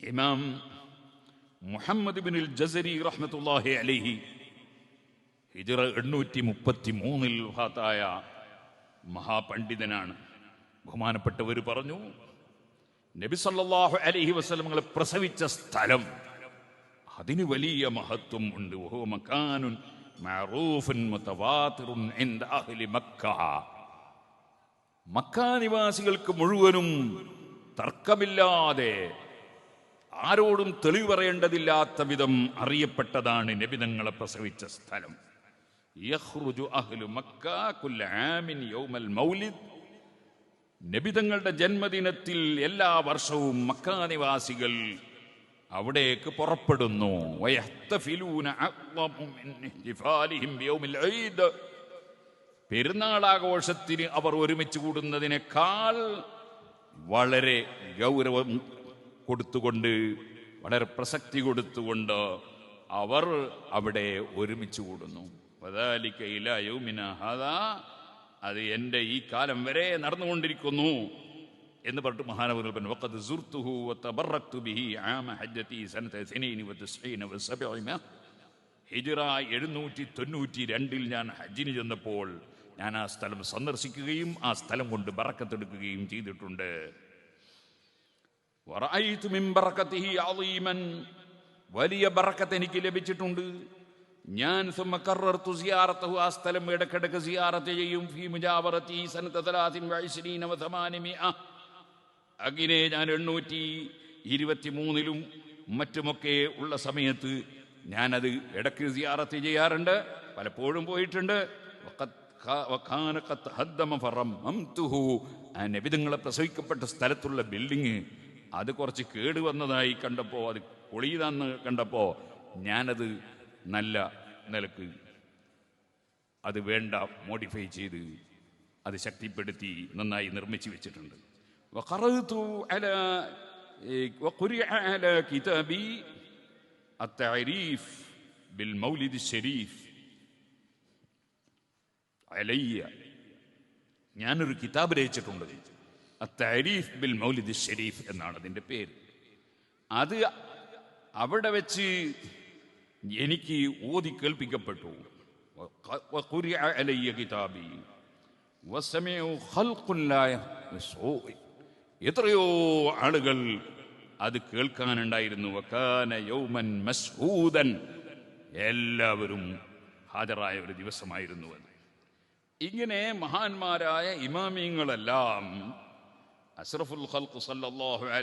ഇമാം മുഹമ്മദ് ബിൻ ജസരി റഹ്മത്തുല്ലാഹി അലൈഹി ഹിജറ എണ്ണൂറ്റി മുപ്പത്തി മൂന്നിൽ വഫാത്തായ മഹാപണ്ഡിതനാണ്. ബഹുമാനപ്പെട്ടവർ പറഞ്ഞു നബി സല്ലല്ലാഹു അലൈഹി വസല്ലമകളെ പ്രസവിച്ച സ്ഥലം അതിന് വലിയ മഹത്വം ഉണ്ട്. വഹുവ മക്കാനുൻ മഅറൂഫുൻ മുതവാതിറുൻ ഇൻദ അഹ്ലി മക്ക. മക്ക നിവാസികൾക്ക് മുഴുവനും തർക്കമില്ലാതെ ആരോടും തെളിവ് പറയേണ്ടതില്ലാത്ത വിധം അറിയപ്പെട്ടതാണ് നബിതങ്ങളെ പ്രസവിച്ച സ്ഥലം. നബിതങ്ങളുടെ ജന്മദിനത്തിൽ എല്ലാ വർഷവും മക്ക നിവാസികൾ അവിടേക്ക് പുറപ്പെടുന്നു. പെരുന്നാൾ ആഘോഷത്തിന് അവർ ഒരുമിച്ച് കൂടുന്നതിനേക്കാൾ വളരെ ഗൗരവം കൊടുത്തുകൊണ്ട് വളരെ പ്രസക്തി കൊടുത്തുകൊണ്ട് അവർ അവിടെ ഒരുമിച്ച് കൂടുന്നു. അത് എന്റെ ഈ കാലം വരെ നടന്നുകൊണ്ടിരിക്കുന്നു എന്ന് പറഞ്ഞിട്ട് മഹാനവറുകൾ പറഞ്ഞു വഖദ് ബിഹി ആമ ഹിജ്റ എഴുന്നൂറ്റി തൊണ്ണൂറ്റി രണ്ടിൽ ഞാൻ ഹജ്ജിന് ചെന്നപ്പോൾ ഞാൻ ആ സ്ഥലം സന്ദർശിക്കുകയും ആ സ്ഥലം കൊണ്ട് ബറക്കത്തെടുക്കുകയും ചെയ്തിട്ടുണ്ട്. വലിയ ബറക്കത്ത് എനിക്ക് ലഭിച്ചിട്ടുണ്ട്. ഞാൻ ആ സ്ഥലം ഇടക്കിടക്ക് ചെയ്യും. അങ്ങനെ ഞാൻ എണ്ണൂറ്റി ഇരുപത്തിമൂന്നിലും മറ്റുമൊക്കെ ഉള്ള സമയത്ത് ഞാനത് ഇടയ്ക്ക് സിയാറത്ത് ചെയ്യാറുണ്ട്. പലപ്പോഴും പോയിട്ടുണ്ട്. വിധങ്ങളെ പ്രസവിക്കപ്പെട്ട സ്ഥലത്തുള്ള ബിൽഡിങ് അത് കുറച്ച് കേടുവന്നതായി കണ്ടപ്പോൾ അത് കൊളിയതാന്ന് കണ്ടപ്പോൾ ഞാനത് നല്ല നിലയ്ക്ക് അത് വേണ്ട മോഡിഫൈ ചെയ്ത് അത് ശക്തിപ്പെടുത്തി നന്നായി നിർമ്മിച്ചു വെച്ചിട്ടുണ്ട്. ഞാനൊരു കിതാബ് രചിച്ചിട്ടുണ്ട്. അത്താരീഫ് ബിൽ മൗലിദ് ഷെരീഫ് എന്നാണ് അതിന്റെ പേര്. അത് അവിടെ വെച്ച് എനിക്ക് ഓതി കേൾപ്പിക്കപ്പെട്ടു. കിതാബി. എത്രയോ ആളുകൾ അത് കേൾക്കാനുണ്ടായിരുന്നു. യൗമൻ മസ്ഹൂദൻ എല്ലാവരും ഹാജരായ ഒരു ദിവസമായിരുന്നു അത്. ഇങ്ങനെ മഹാന്മാരായ ഇമാമിയങ്ങളെല്ലാം أسرف الخلق صلى الله عليه